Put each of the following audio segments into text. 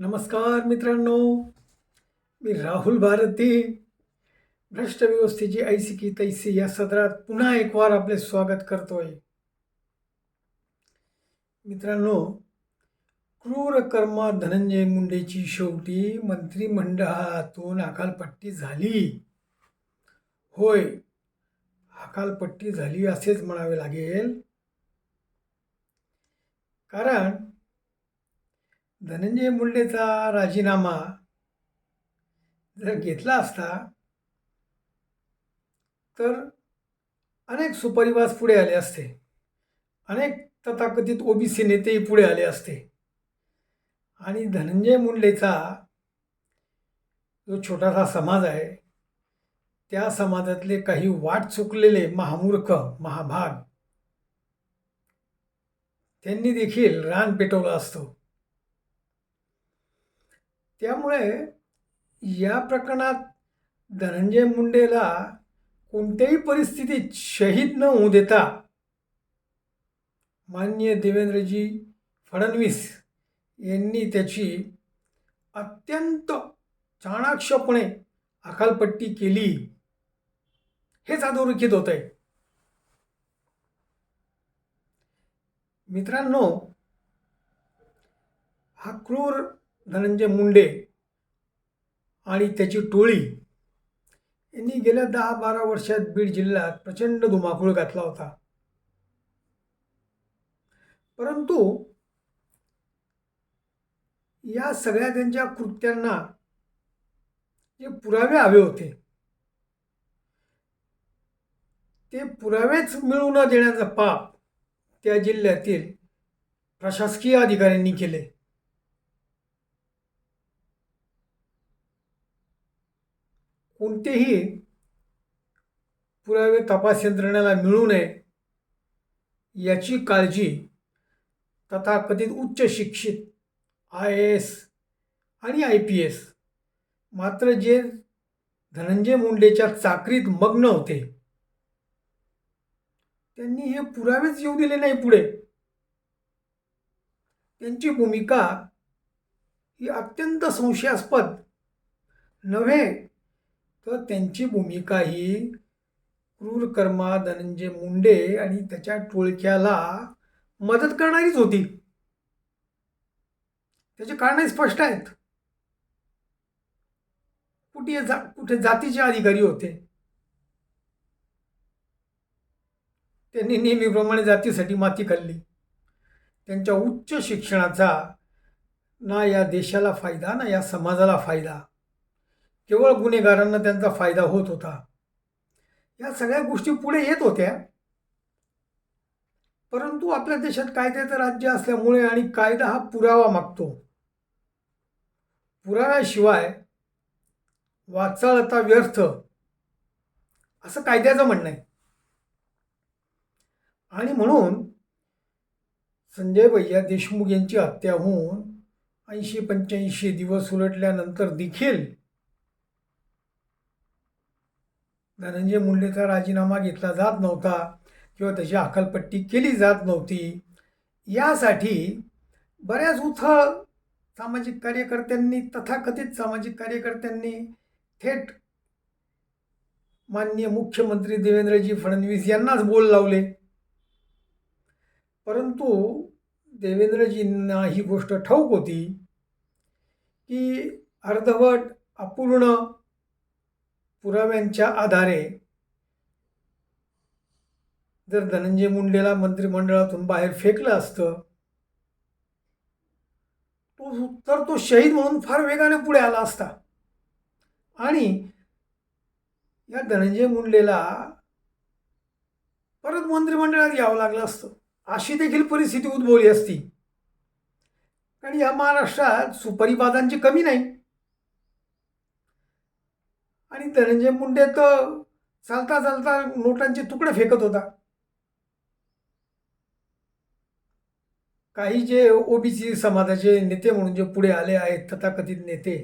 नमस्कार मित्रांनो मी राहुल भारती. भ्रष्ट व्यवस्थेची ऐसी की तैसी या सत्रात पुन्हा एक वार आपले स्वागत करतोय. मित्रांनो क्रूर कर्मा धनंजय मुंडेची शेवटी मंत्रिमंडळातून अकालपट्टी झाली. होय अकालपट्टी झाली असेच म्हणावे लागेल. कारण धनंजय मुंडेचा राजीनामा जर घेतला असता तर अनेक सुपरिवास पुढे आले असते. अनेक तथाकथित ओबीसी नेतेही पुढे आले असते. आणि धनंजय मुंडेचा जो छोटासा समाज आहे त्या समाजातले काही वाट चुकलेले महामूर्ख महाभाग त्यांनी देखील रान पेटवलं असतं. त्यामुळे या प्रकरणात धनंजय मुंडेला कोणत्याही परिस्थितीत शहीद न होऊ देता माननीय देवेंद्रजी फडणवीस यांनी त्याची अत्यंत चाणाक्षपणे अकालपट्टी केली. हेच अधोरेखित होत आहे मित्रांनो हा क्रूर धनंजय मुंडे आणि त्याची टोळी यांनी गेल्या दहा बारा वर्षात बीड जिल्ह्यात प्रचंड धुमाकूळ घातला होता. परंतु या सगळ्या त्यांच्या कृत्यांना जे पुरावे हवे होते ते पुरावेच मिळू न देण्याचा पाप त्या जिल्ह्यातील प्रशासकीय अधिकाऱ्यांनी केले. कोणतेही पुरावे तपास यंत्रणेला मिळू नये याची काळजी तथाकथित उच्च शिक्षित आय ए एस आणि आय पी एस मात्र जे धनंजय मुंडेच्या चाकरीत मग्न होते त्यांनी हे पुरावेच येऊ दिले नाही पुढे. त्यांची भूमिका ही अत्यंत संशयास्पद नव्हे तर त्यांची भूमिका ही क्रूर कर्मा धनंजय मुंडे आणि त्याच्या टोळक्याला मदत करणारीच होती. त्याचे कारण स्पष्ट आहेत. कुठे जा कुठे जातीचे अधिकारी होते. त्यांनी नेहमीप्रमाणे जातीसाठी माती खाल्ली. त्यांच्या उच्च शिक्षणाचा ना या देशाला फायदा ना या समाजाला फायदा. केवळ गुन्हेगारांना त्यांचा फायदा होत होता. या सगळ्या गोष्टी पुढे येत होत्या. परंतु आपल्या देशात कायद्याचं राज्य असल्यामुळे आणि कायदा हा पुरावा मागतो. पुराव्याशिवाय वाचाळता व्यर्थ. असं कायद्याचं म्हणणं आहे. आणि म्हणून संजय भैया देशमुख यांची हत्या होऊन ऐंशी पंच्याऐंशी दिवस उलटल्यानंतर देखील धनंजय मुंडेचा राजीनामा घेतला जात नव्हता किंवा त्याची अकलपट्टी केली जात नव्हती यासाठी बऱ्याच उथळ सामाजिक कार्यकर्त्यांनी तथाकथित सामाजिक कार्यकर्त्यांनी थेट माननीय मुख्यमंत्री देवेंद्रजी फडणवीस यांनाच बोल लावले. परंतु देवेंद्रजींना ही गोष्ट ठाऊक होती की अर्धवट अपूर्ण पुराव्यांच्या आधारे जर धनंजय मुंडेला मंत्रिमंडळातून बाहेर फेकलं असतं तो तर तो शहीद म्हणून फार वेगाने पुढे आला असता. आणि या धनंजय मुंडेला परत मंत्रिमंडळात यावं लागलं असतं. अशी देखील परिस्थिती उद्भवली असती. कारण या महाराष्ट्रात सुपरिवादांची कमी नाही. आणि धनंजय मुंडे तर चालता चालता नोटांचे तुकडे फेकत होता. काही जे ओबीसी समाजाचे नेते म्हणून जे पुढे आले आहेत तथाकथित नेते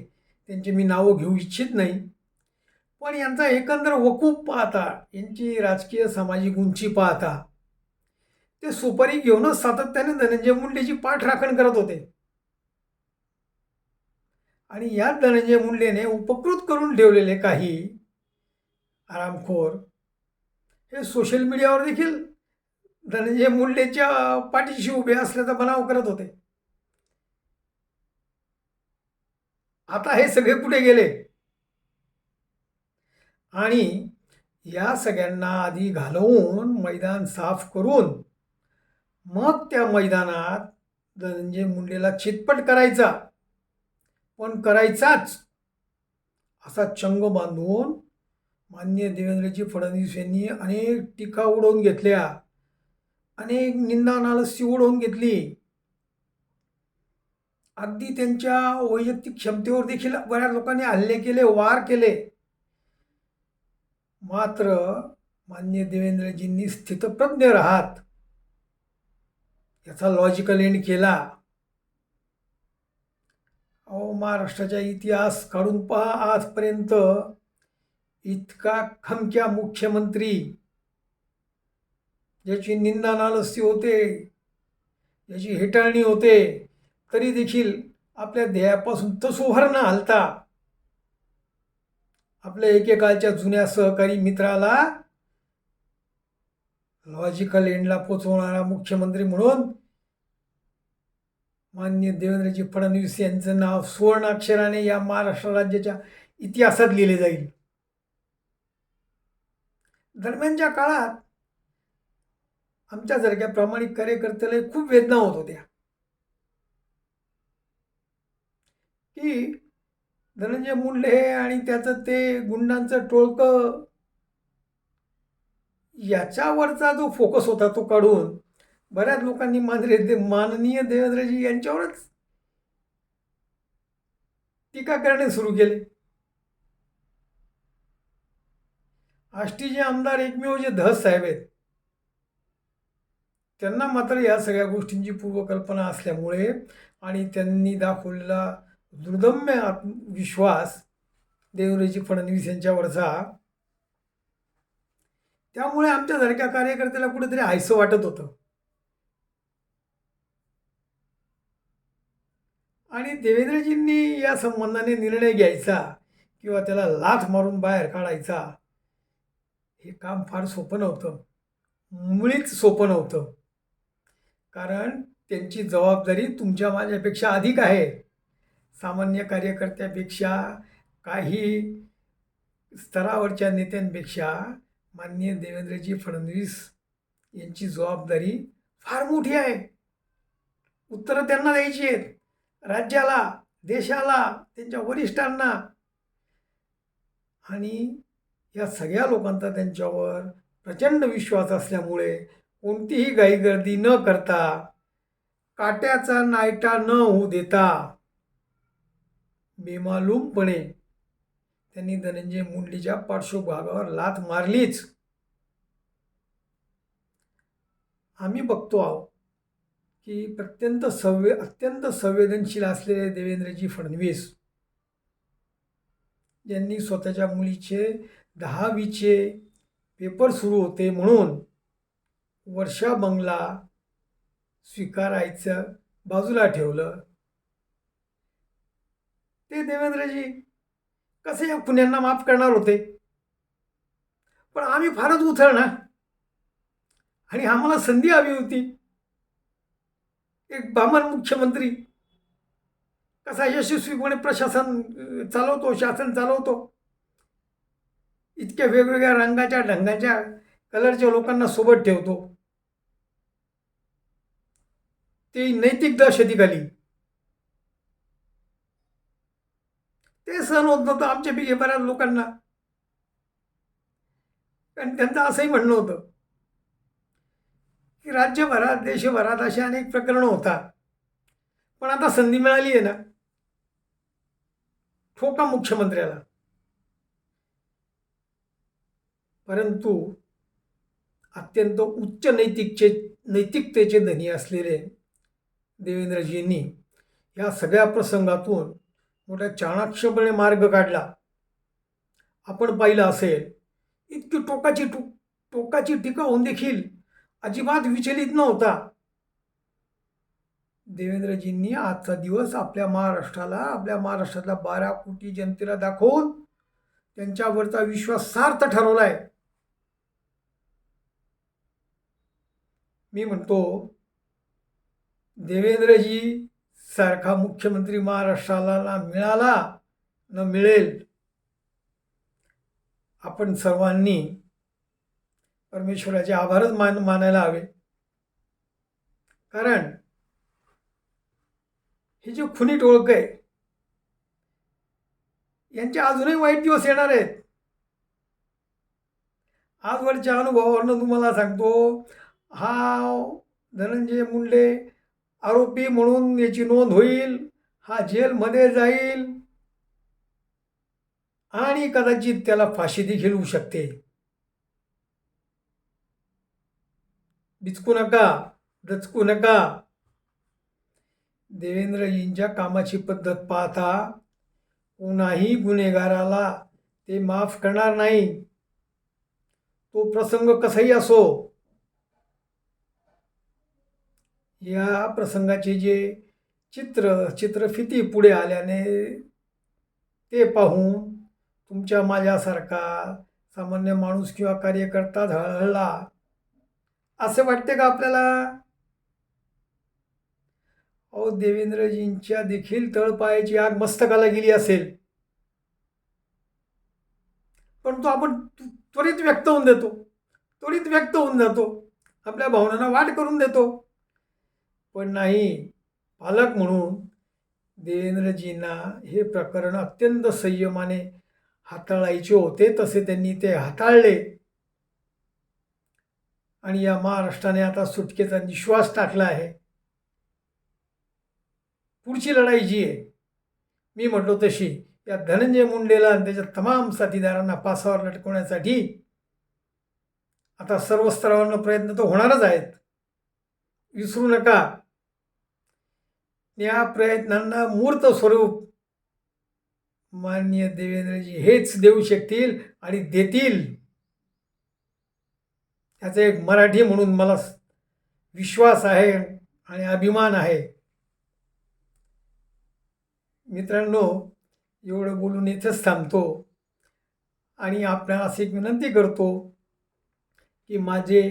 त्यांची मी नावं घेऊ इच्छित नाही. पण यांचा एकंदर वकूप पाहता यांची राजकीय सामाजिक उंची पाहता ते सुपारी घेऊनच सातत्याने धनंजय मुंडेची पाठराखण करत होते. आणि याच धनंजय मुंडेने उपकृत करून ठेवलेले काही आरामखोर हे सोशल मीडियावर देखील धनंजय मुंडेच्या पाठीशी उभे असल्याचा बनाव करत होते. आता हे सगळे कुठे गेले? आणि या सगळ्यांना आधी घालवून मैदान साफ करून मग त्या मैदानात धनंजय मुंडेला चितपट करायचा. पण करायचाच. असा चंग बांधून मान्य देवेंद्रजी फडणवीस यांनी अनेक टीका उडवून घेतल्या. अनेक निंदा नालस्ती उडवून घेतली. अगदी त्यांच्या वैयक्तिक क्षमतेवर देखील बऱ्याच लोकांनी हल्ले केले वार केले. मात्र मान्य देवेंद्रजींनी स्थितप्रज्ञ राहत. याचा लॉजिकल एंड केला. अहो महाराष्ट्राचा इतिहास काढून पहा आजपर्यंत. इतका खमक्या मुख्यमंत्री ज्याची निंदा नालस्ती होते ज्याची हेटाळणी होते तरी देखील आपल्या ध्येयापासून तसोभर न हलता. आपल्या एकेकाळच्या जुन्या सहकारी मित्राला लॉजिकल एंडला पोचवणारा मुख्यमंत्री म्हणून मान्य देवेंद्रजी फडणवीस यांचं नाव सुवर्णाक्षराने या महाराष्ट्र राज्याच्या इतिहासात लिहिले जाईल. दरम्यानच्या काळात आमच्यासारख्या प्रामाणिक कार्यकर्त्याला खूप वेदना होत होत्या. की धनंजय मुंडे आणि त्याचं ते गुंडांचं टोळकं याच्यावरचा जो फोकस होता तो काढून बऱ्याच लोकांनी मानरे दे माननीय देवेंद्रजी यांच्यावरच टीका करणे सुरू केले. आष्टीचे आमदार एकमेव जे धस साहेब आहेत त्यांना मात्र या सगळ्या गोष्टींची पूर्वकल्पना असल्यामुळे आणि त्यांनी दाखवलेला दुर्दम्य आत्मविश्वास देवरेजी फडणवीस यांच्यावरचा त्यामुळे आमच्यासारख्या कार्यकर्त्याला कुठेतरी हायसं वाटत होतं. आणि देवेंद्रजींनी या संबंधाने निर्णय घ्यायचा किंवा त्याला लाथ मारून बाहेर काढायचा हे काम फार सोपं नव्हतं. मुळीच सोपं नव्हतं. कारण त्यांची जबाबदारी तुमच्या माझ्यापेक्षा अधिक आहे. सामान्य कार्यकर्त्यापेक्षा काही स्तरावरच्या नेत्यांपेक्षा माननीय देवेंद्रजी फडणवीस यांची जबाबदारी फार मोठी आहे. उत्तरं त्यांना द्यायची आहेत. राज्याला देशाला त्यांच्या वरिष्ठांना. आणि या सगळ्या लोकांचा त्यांच्यावर प्रचंड विश्वास असल्यामुळे कोणतीही गाईगर्दी न करता काट्याचा नायटा न होऊ देता बेमालूमपणे त्यांनी धनंजय मुंडीच्या पार्श्वभागावर लाथ मारलीच. आम्ही बघतो आहोत की अत्यंत संवे अत्यंत संवेदनशील असलेले देवेंद्रजी फडणवीस ज्यांनी स्वतःच्या मुलीचे दहावीचे पेपर सुरू होते म्हणून वर्षा बंगला स्वीकारायचं बाजूला ठेवलं. ते देवेंद्रजी कसे या पुण्यांना माफ करणार होते? पण आम्ही फारच उथळणार आणि आम्हाला संधी हवी होती. एक बामण मुख्यमंत्री कसा यशस्वीपणे प्रशासन चालवतो शासन चालवतो इतक्या वेगवेगळ्या रंगाच्या ढंगाच्या कलरच्या लोकांना सोबत ठेवतो. ते नैतिक दहशतीखाली ते सहन होत नव्हतं आमच्यापैकी बऱ्याच लोकांना. कारण त्यांचं असंही म्हणणं होतं की राज्यभरात देशभरात अशी अनेक प्रकरणं होतात. पण आता संधी मिळाली आहे ना. ठोका मुख्यमंत्र्याला. परंतु अत्यंत उच्च नैतिकचे नैतिकतेचे धनी असलेले देवेंद्रजींनी या सगळ्या प्रसंगातून मोठ्या चाणाक्षपणे मार्ग काढला. आपण पाहिलं असेल इतकी टोकाची टो टोकाची टीका होऊन देखील अजिबात विचलित नव्हता. देवेंद्रजींनी आजचा दिवस आपल्या महाराष्ट्राला आपल्या महाराष्ट्रातल्या बारा कोटी जनतेला दाखवून त्यांच्यावरचा विश्वास सार्थ मी म्हणतो देवेंद्रजी सारखा मुख्यमंत्री महाराष्ट्राला ना मिळाला न मिळेल. आपण सर्वांनी परमेश्वराचे आभारच मान मानायला हवे. कारण ही जी खुनी टोळक आहे यांचे अजूनही वाईट दिवस येणार आहेत. आजवरच्या अनुभवावरनं तुम्हाला सांगतो हा धनंजय मुंडे आरोपी म्हणून याची नोंद होईल हा जेलमध्ये जाईल आणि कदाचित त्याला फाशी देखील होऊ शकते. बिचकू नका दचकू नका देवेंद्रजींच्या कामाची पद्धत पाहता कोणाही गुन्हेगाराला ते माफ करणार नाही. तो प्रसंग कसाही असो या प्रसंगाचे जे चित्र चित्रफिती पुढे आल्याने ते पाहून तुमच्या माझ्यासारखा सामान्य माणूस किंवा कार्यकर्ता झळहळला. असं वाटते का आपल्याला? अहो देवेंद्रजींच्या देखील तळपायाची आग मस्तकाला गेली असेल. परंतु आपण त्व- त्वरित व्यक्त होऊन देतो. त्वरित व्यक्त होऊन जातो. आपल्या भावनांना वाट करून देतो. पण नाही पालक म्हणून देवेंद्रजींना हे प्रकरण अत्यंत संयमाने हाताळायचे होते. तसे त्यांनी ते हाताळले. आणि या महाराष्ट्राने आता सुटकेचा निश्वास टाकला आहे. पुढची लढाई जी आहे मी म्हटलो तशी या धनंजय मुंडेला आणि त्याच्या तमाम साथीदारांना पासावर लटकवण्यासाठी आता सर्व स्तरावरनं प्रयत्न तर होणारच आहेत. विसरू नका. या प्रयत्नांना मूर्त स्वरूप माननीय देवेंद्रजी हेच देऊ शकतील आणि देतील. याचा एक मराठी म्हणून मला विश्वास आहे आणि अभिमान आहे. मित्रांनो एवढं बोलून इथंच थांबतो आणि आपल्याला अशी एक विनंती करतो की माझे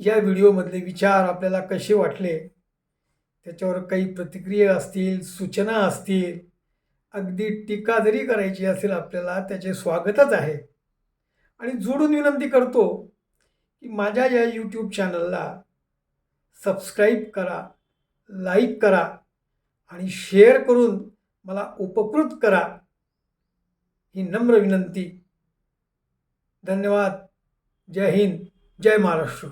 या व्हिडिओमधले विचार आपल्याला कसे वाटले त्याच्यावर काही प्रतिक्रिया असतील सूचना असतील अगदी टीका जरी करायची असेल आपल्याला त्याचे स्वागतच आहे. आणि जोडून विनंती करतो की माझ्या या यूट्यूब चॅनलला सबस्क्राईब करा लाईक करा आणि शेअर करून मला उपकृत करा ही नम्र विनंती. धन्यवाद. जय हिंद. जय महाराष्ट्र.